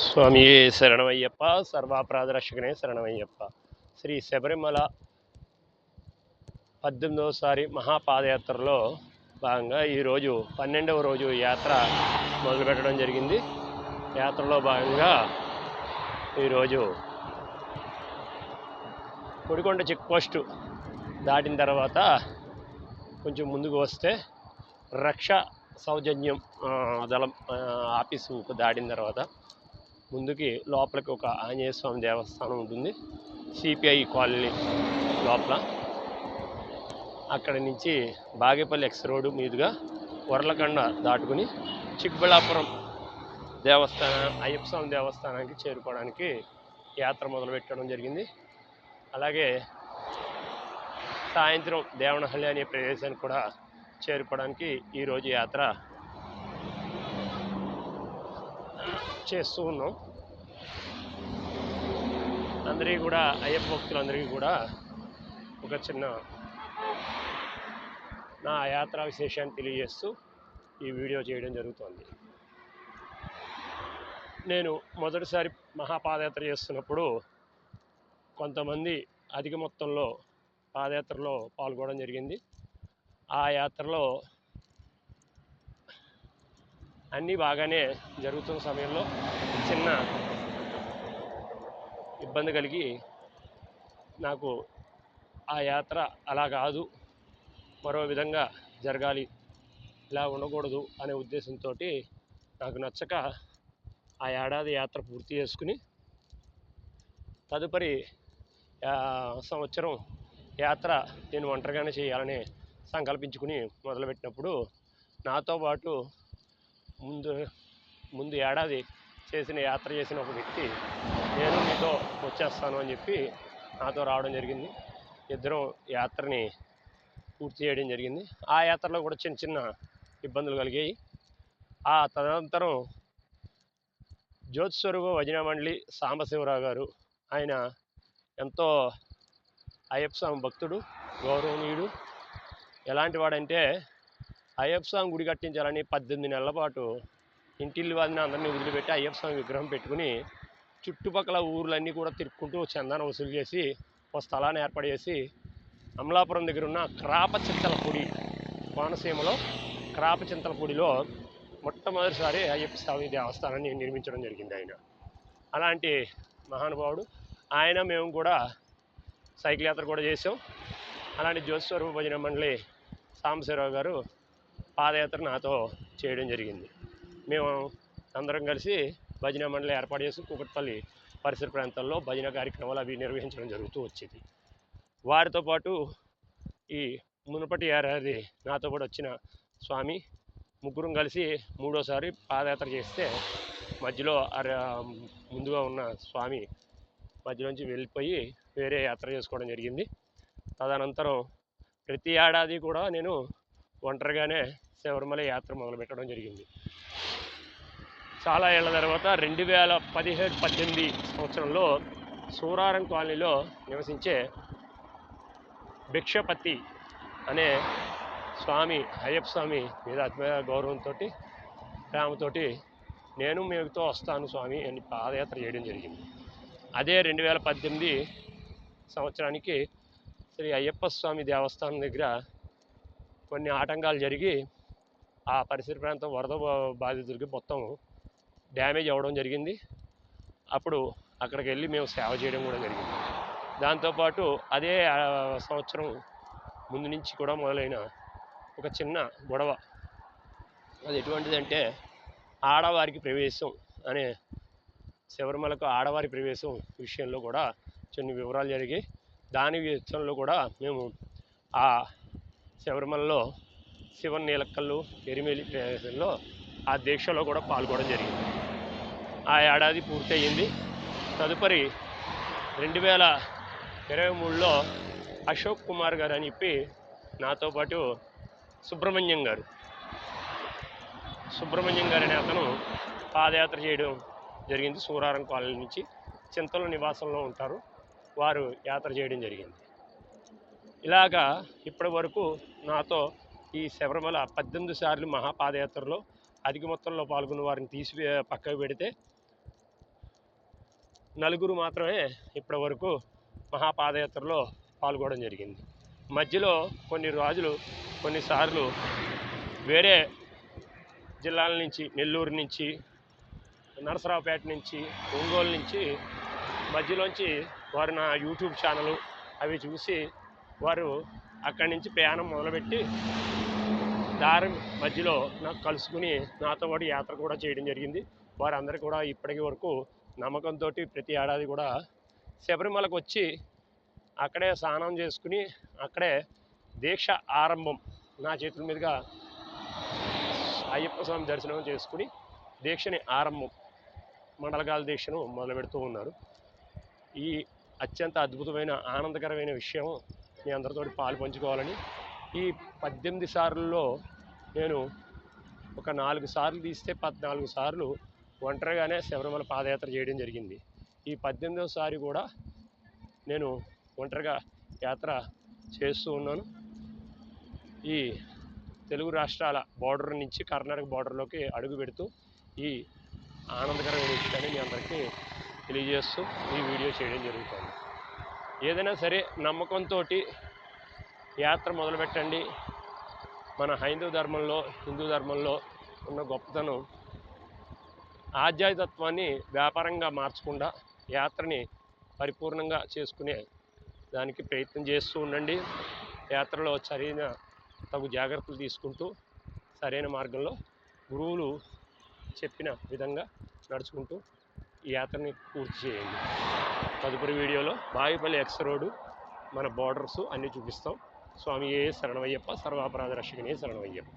స్వామియే శరణమయ్యప్ప సర్వాపరాధరక్షకనే శరణమయ్యప్ప. శ్రీ శబరిమల పద్దెనిమిదవసారి మహాపాదయాత్రలో భాగంగా ఈరోజు పన్నెండవ రోజు యాత్ర మొదలుపెట్టడం జరిగింది. యాత్రలో భాగంగా ఈరోజు కొడికొండ చెక్ పోస్టు దాటిన తర్వాత కొంచెం ముందుకు వస్తే రక్ష సౌజన్యం దళం ఆ, ఆఫీసు దాటిన తర్వాత ముందుకి లోపలికి ఒక ఆంజనేయ స్వామి దేవస్థానం ఉంటుంది. సిపిఐ కాలనీ లోపల. అక్కడి నుంచి బాగేపల్లి ఎక్స్ రోడ్డు మీదుగా వరలకండ దాటుకుని చిక్బళ్ళాపురం దేవస్థానం అయ్యప్ప స్వామి దేవస్థానానికి చేరుకోవడానికి యాత్ర మొదలుపెట్టడం జరిగింది. అలాగే సాయంత్రం దేవనహల్లి అనే ప్రదేశానికి కూడా చేరుకోవడానికి ఈరోజు యాత్ర చేస్తూ ఉన్నాం. అందరికీ కూడా అయ్యప్ప భక్తులందరికీ కూడా ఒక చిన్న నా యాత్రా విశేషాన్ని తెలియజేస్తూ ఈ వీడియో చేయడం జరుగుతోంది. నేను మొదటిసారి మహాపాదయాత్ర చేస్తున్నప్పుడు కొంతమంది అధిక మొత్తంలో పాదయాత్రలో పాల్గొనడం జరిగింది. ఆ యాత్రలో అన్నీ బాగానే జరుగుతున్న సమయంలో చిన్న ఇబ్బంది కలిగి నాకు ఆ యాత్ర అలా కాదు మరో విధంగా జరగాలి ఇలా ఉండకూడదు అనే ఉద్దేశంతో నాకు నచ్చక ఆ ఏడాది యాత్ర పూర్తి చేసుకుని తదుపరి సంవత్సరం యాత్ర నేను ఒంటరిగానే చేయాలని సంకల్పించుకుని మొదలుపెట్టినప్పుడు నాతో పాటు ముందు ముందు ఏడాది చేసిన యాత్ర చేసిన ఒక వ్యక్తి నేను మీతో వచ్చేస్తాను అని చెప్పి నాతో రావడం జరిగింది. ఇద్దరం యాత్రని పూర్తి చేయడం జరిగింది. ఆ యాత్రలో కూడా చిన్న చిన్న ఇబ్బందులు కలిగాయి. ఆ తదనంతరం జ్యోతిస్వరూప వజనమండలి సాంబశివరావు గారు ఆయన ఎంతో అయ్యప్ప స్వామి భక్తుడు గౌరవనీయుడు. ఎలాంటి వాడంటే అయ్యప్ప స్వామి గుడి కట్టించాలని పద్దెనిమిది నెలల పాటు ఇంటిల్లి వాదిని అందరినీ వదిలిపెట్టి అయ్యప్ప స్వామి విగ్రహం పెట్టుకుని చుట్టుపక్కల ఊర్లన్నీ కూడా తిరుక్కుంటూ చందానం వసూలు చేసి ఒక స్థలాన్ని ఏర్పాటు చేసి అమలాపురం దగ్గర ఉన్న క్రాప చింతలపూడి కోనసీమలో క్రాప చింతలపూడిలో మొట్టమొదటిసారి అయ్యప్ప స్వామి దేవస్థానాన్ని నిర్మించడం జరిగింది ఆయన. అలాంటి మహానుభావుడు. ఆయన మేము కూడా సైకిల్ యాత్ర కూడా చేసాం అలాంటి జ్యోతిస్వరూప భజన మండలి సాంబశివరావు గారు పాదయాత్ర నాతో చేయడం జరిగింది. మేము అందరం కలిసి భజన మండలి ఏర్పాటు చేసి కూకట్పల్లి పరిసర ప్రాంతాల్లో భజన కార్యక్రమాలు అవి నిర్వహించడం జరుగుతూ వచ్చేది. వారితో పాటు ఈ మునుపటి ఏడాది నాతో కూడా వచ్చిన స్వామి ముగ్గురం కలిసి మూడోసారి పాదయాత్ర చేస్తే మధ్యలో ముందుగా ఉన్న స్వామి మధ్యలోంచి వెళ్ళిపోయి వేరే యాత్ర చేసుకోవడం జరిగింది. తదనంతరం ప్రతి ఏడాది కూడా నేను ఒంటరిగానే శబరిమల యాత్ర మొదలుపెట్టడం జరిగింది. చాలా ఏళ్ళ తర్వాత రెండు వేల పదిహేడు పద్దెనిమిది సంవత్సరంలో సూరారం కాలనీలో నివసించే భిక్షపతి అనే స్వామి అయ్యప్ప స్వామి మీద అతిమైన గౌరవంతో ప్రేమతోటి నేను మీతో వస్తాను స్వామి అని పాదయాత్ర చేయడం జరిగింది. అదే రెండు వేల పద్దెనిమిది సంవత్సరానికి శ్రీ అయ్యప్ప స్వామి దేవస్థానం దగ్గర కొన్ని ఆటంకాలు జరిగి ఆ పరిసర ప్రాంతం వరద బాధితులకి మొత్తం డ్యామేజ్ అవ్వడం జరిగింది. అప్పుడు అక్కడికి వెళ్ళి మేము సేవ చేయడం కూడా జరిగింది. దాంతోపాటు అదే సంవత్సరం ముందు నుంచి కూడా మొదలైన ఒక చిన్న గొడవ. అది ఎటువంటిదంటే ఆడవారికి ప్రవేశం అనే శబరిమలకు ఆడవారి ప్రవేశం విషయంలో కూడా కొన్ని వివరాలు జరిగాయి. దాని విషయంలో కూడా మేము ఆ శబరిమలలో శివ నీలక్కల్లు ఎరిమేలి ప్రదేశంలో ఆ దీక్షలో కూడా పాల్గొనడం జరిగింది. ఆ ఏడాది పూర్తయింది. తదుపరి రెండు వేల ఇరవై మూడులో అశోక్ కుమార్ గారు అని చెప్పి నాతో పాటు సుబ్రహ్మణ్యం గారు. సుబ్రహ్మణ్యం గారు అనే అతను పాదయాత్ర చేయడం జరిగింది. సూరారం కాలనీ నుంచి చింతల నివాసంలో ఉంటారు. వారు యాత్ర చేయడం జరిగింది. ఇలాగా ఇప్పటి వరకు నాతో ఈ శబరిమల పద్దెనిమిది సార్లు మహాపాదయాత్రలో అధిక మొత్తంలో పాల్గొన్న వారిని తీసి పక్కకు పెడితే నలుగురు మాత్రమే ఇప్పటి వరకు మహాపాదయాత్రలో పాల్గొనడం జరిగింది. మధ్యలో కొన్ని రోజులు కొన్నిసార్లు వేరే జిల్లాల నుంచి నెల్లూరు నుంచి నరసరావుపేట నుంచి ఒంగోలు నుంచి మధ్యలోంచి వారు నా యూట్యూబ్ ఛానల్ అవి చూసి వారు అక్కడి నుంచి ప్రయాణం మొదలుపెట్టి దారి మధ్యలో నాకు కలుసుకుని నాతో పాటు యాత్ర కూడా చేయడం జరిగింది. వారందరూ కూడా ఇప్పటికి వరకు నమ్మకంతో ప్రతి ఏడాది కూడా శబరిమలకు వచ్చి అక్కడే స్నానం చేసుకుని అక్కడే దీక్ష ఆరంభం నా చేతుల మీదుగా అయ్యప్ప స్వామి దర్శనం చేసుకుని దీక్షని ఆరంభం మండలగాల దీక్షను మొదలు పెడుతూ ఉన్నారు. ఈ అత్యంత అద్భుతమైన ఆనందకరమైన విషయం మీ అందరితో పాలు పంచుకోవాలని. ఈ పద్దెనిమిది సార్లలో నేను ఒక నాలుగు సార్లు తీస్తే పద్నాలుగు సార్లు ఒంటరిగానే శబరిమల పాదయాత్ర చేయడం జరిగింది. ఈ పద్దెనిమిదవసారి కూడా నేను ఒంటరిగా యాత్ర చేస్తూ ఉన్నాను. ఈ తెలుగు రాష్ట్రాల బార్డర్ నుంచి కర్ణాటక బార్డర్లోకి అడుగు పెడుతూ ఈ ఆనందకరమైన విషయాన్ని మీ అందరికీ తెలియజేస్తూ ఈ వీడియో చేయడం జరుగుతుంది. ఏదైనా సరే నమ్మకంతో యాత్ర మొదలుపెట్టండి. మన హైందవ ధర్మంలో హిందూ ధర్మంలో ఉన్న గొప్పతనం ఆధ్యాత్మికత్వాన్ని వ్యాపారంగా మార్చకుండా యాత్రని పరిపూర్ణంగా చేసుకునే దానికి ప్రయత్నం చేస్తూ ఉండండి. యాత్రలో సరైన తగు జాగ్రత్తలు తీసుకుంటూ సరైన మార్గంలో గురువులు చెప్పిన విధంగా నడుచుకుంటూ ఈ యాత్రని పూర్తి చేయండి. తదుపరి వీడియోలో బాయిపల్లి ఎక్స్ రోడ్డు మన బార్డర్స్ అన్నీ చూపిస్తాం. స్వామి ఏ శరణమయ్యప్ప సర్వాపరాధ రక్షకనే శరణమయ్యప్ప.